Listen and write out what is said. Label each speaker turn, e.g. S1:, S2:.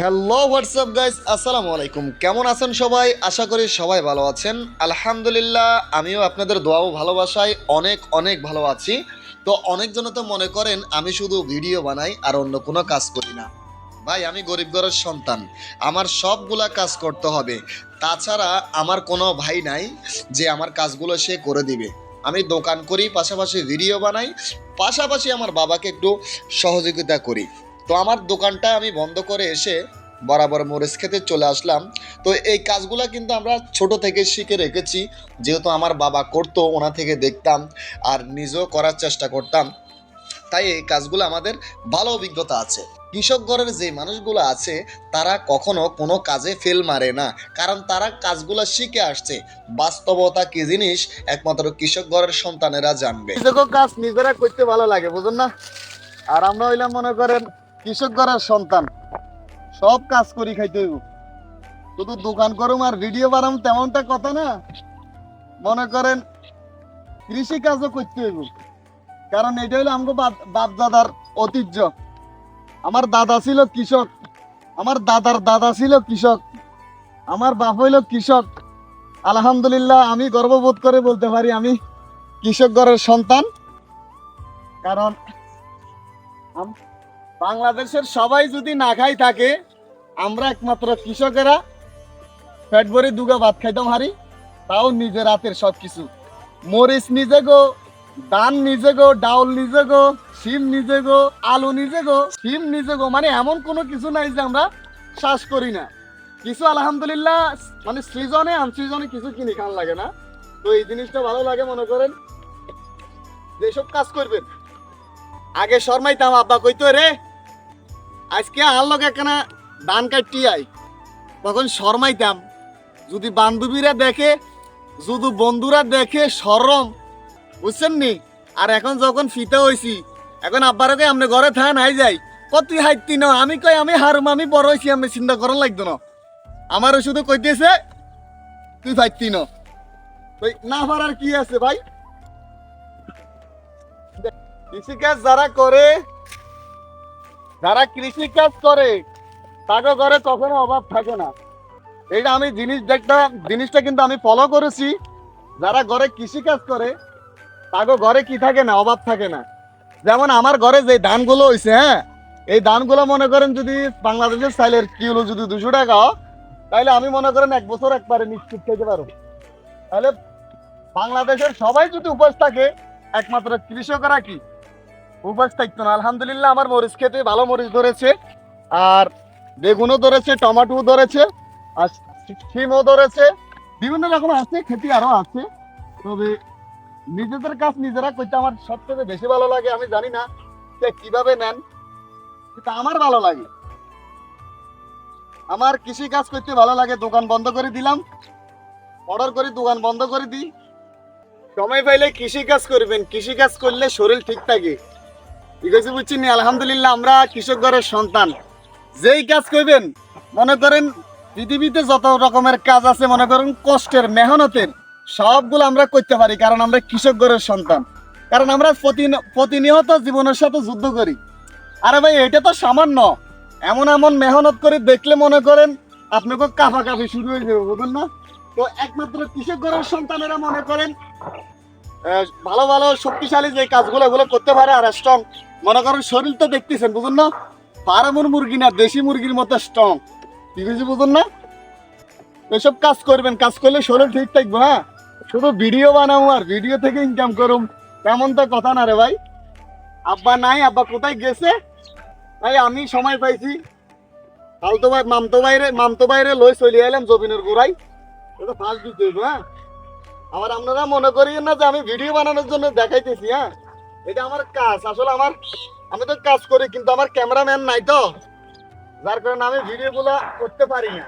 S1: Hello WhatsApp guys আসসালামু আলাইকুম কেমন আছেন সবাই? আশা করি সবাই ভালো আছেন। আলহামদুলিল্লাহ, আমিও আপনাদের দোয়াও ভালোবাসায় অনেক অনেক ভালো আছি। তো অনেকজন তো মনে করেন, আমি শুধু ভিডিও বানাই আর অন্য কোনো কাজ করি না। ভাই, আমি গরিব ঘরের সন্তান। আমার সবগুলা কাজ করতে হবে। তাছাড়া আমার কোনো ভাই নাই যে আমার কাজগুলো সে করে দিবে। আমি দোকান করি, পাশাপাশি ভিডিও বানাই, পাশাপাশি আমার বাবাকে একটু সহযোগিতা করি। তো আমার দোকানটা আমি বন্ধ করে এসে বরাবর মরিচ খেতে চলে আসলাম। তো এই কাজগুলো কিন্তু আমরা ছোট থেকে শিখে রেখেছি। যেহেতু আমার বাবা করতো, ওনা থেকে দেখতাম আর নিজেও করার চেষ্টা করতাম। তাই এই কাজগুলো আমাদের ভালো অভিজ্ঞতা আছে। কৃষক ঘরের যে মানুষগুলো আছে, তারা কখনো কোনো কাজে ফেল মারে না। কারণ তারা কাজগুলো শিখে আসছে। বাস্তবতা কি জিনিস, একমাত্র কৃষক ঘরের সন্তানেরা জানবে। কাজ নিজেরা করতে ভালো লাগে, বুঝুন না? আর আমরা হইলাম মনে করেন কৃষক ঘরের সন্তান। সব কাজ করি খাইতে হইব। শুধু দোকান করুম আর ভিডিও বানাম তেমনটা কথা না। মনে করেন কৃষি কাজও করতে হইব। কারণ এটা হইল আমাকে বাপ দাদার ঐতিহ্য। আমার দাদা ছিল কৃষক। আমার দাদার দাদা ছিল কৃষক। আমার বাপ হইল কৃষক। আলহামদুলিল্লাহ, আমি গর্ববোধ করে বলতে পারি আমি কৃষক ঘরের সন্তান। কারণ বাংলাদেশের সবাই যদি না খাই থাকে, আমরা একমাত্র কৃষকেরা পেট ভরে দুগা ভাত খাইতাম হারি, তাও নিজের হাতের সব কিছু মরিচ নিজে গো, ধান নিজে গো, ডাউল নিজে গো, শিম নিজে গো, আলু নিজে গো, শিম নিজে গো মানে এমন কোনো কিছু নাই যে আমরা শ্বাস করি না। কিছু আলহামদুলিল্লাহ মানে সিজনে, আনসিজনে কিছু কিনে খান লাগে না। তো এই জিনিসটা ভালো লাগে, মনে করেন যেসব কাজ করবেন। আগে শর্মাইতাম, আব্বা কইতো রে আজকে আর লগে একখানা ধান কাটটি আই তখন শর্মাইতাম, যদি বান্ধবীরা দেখে, যদি বন্ধুরা দেখে সরম বুঝছেন নি? আর এখন যখন ফিতে হইছি, এখন আব্বারও কই আমনে ঘরে থা নাই যাই। কত হাইতি ন, আমি কই আমি হারুম, আমি বড় হইছি আমি চিন্তা করার লাগতো না। আমারও শুধু কইতেছে, তুই ফাইতি ন। তো না পারার কি আছে ভাই? কৃষিকাজ যারা করে যারা কৃষি কাজ করে, তাকে ঘরে কখনো অভাব থাকে না। এটা আমি জিনিস দেখটা, জিনিসটা কিন্তু আমি ফলো করেছি। যারা ঘরে কৃষি কাজ করে, তাকে ঘরে কি থাকে না, অভাব থাকে না। যেমন আমার ঘরে যে ধানগুলো হইছে হ্যাঁ এই ধানগুলো মনে করেন যদি বাংলাদেশের চাইলের কিলো যদি দুশো টাকা তাহলে আমি মনে করেন এক বছর একবারে নিশ্চিত খেতে পারো তাহলে বাংলাদেশের সবাই যদি উপোস থাকে, একমাত্র কৃষকরা কি? উপোস থাকতো না। আলহামদুলিল্লাহ আমার মরিচ খেতে ভালো মরিচ ধরেছে। আর বেগুনও ধরেছে টমেটো ধরেছে, আর শিমও ধরেছে। বিভিন্ন রকম আছে, খেতে আরও আছে। তবে নিজেদের কাজ নিজেরা করতে আমার সব থেকে বেশি ভালো লাগে, আমি জানি না যে কীভাবে নেন, কিন্তু আমার ভালো লাগে। আমার কৃষি কাজ করতে ভালো লাগে, দোকান বন্ধ করে দিলাম। অর্ডার করি, দোকান বন্ধ করে দিই। সময় পাইলে কৃষি কাজ করবেন। কৃষি কাজ করলে শরীর ঠিক থাকে। ঠিক বুঝছি নি? আলহামদুলিল্লাহ, আমরা কৃষক ঘরের সন্তান। যেই কাজ করবেন, মনে করেন পৃথিবীতে যত রকমের কাজ আছে, মনে করেন কষ্টের, মেহনতের, সবগুলো আমরা করতে পারি, কারণ আমরা কৃষক ঘরের সন্তান। কারণ আমরা প্রতিন- প্রতিনিয়ত জীবনের সাথে যুদ্ধ করি। আরে ভাই, এটা তো সামান্য। এমন এমন মেহনত করে দেখলে মনে করেন আপনাকে কাফা কাফি শুরু হয়ে যাবে বুঝলেন না? তো একমাত্র কৃষক ঘরের সন্তানেরা মনে করেন ভালো ভালো, শক্তিশালী যে কাজগুলো এগুলো করতে পারে আর স্ট্রং মনে করেন শরীর তো দেখতেছেন, বুঝুন না? ফার্মের মুরগি না, দেশি মুরগির মতো স্ট্রং আছে বুঝুন না? এসব কাজ করবেন, কাজ করলে শরীর ঠিক থাকব হ্যাঁ? শুধু ভিডিও বানাবো আর ভিডিও থেকে ইনকাম করুম তেমন তো কথা না রে ভাই। আব্বা নাই, আব্বা কোথায় গেছে? ভাই, আমি সময় পাইছি। ফালতো ভাই, মামতো বাইরে মামতো বাইরে লই চলে এলাম জবিনের গোড়াই এটা ফার্স্ট দিতে হ্যাঁ? আবার আপনারা মনে করিয়েন না যে আমি ভিডিও বানানোর জন্য দেখাইতেছি হ্যাঁ? এটা আমার কাজ, আসলে আমার, আমি তো কাজ করি, কিন্তু আমার ক্যামেরাম্যান নাই তো। যার কারণে আমি ভিডিওগুলো করতে পারি না।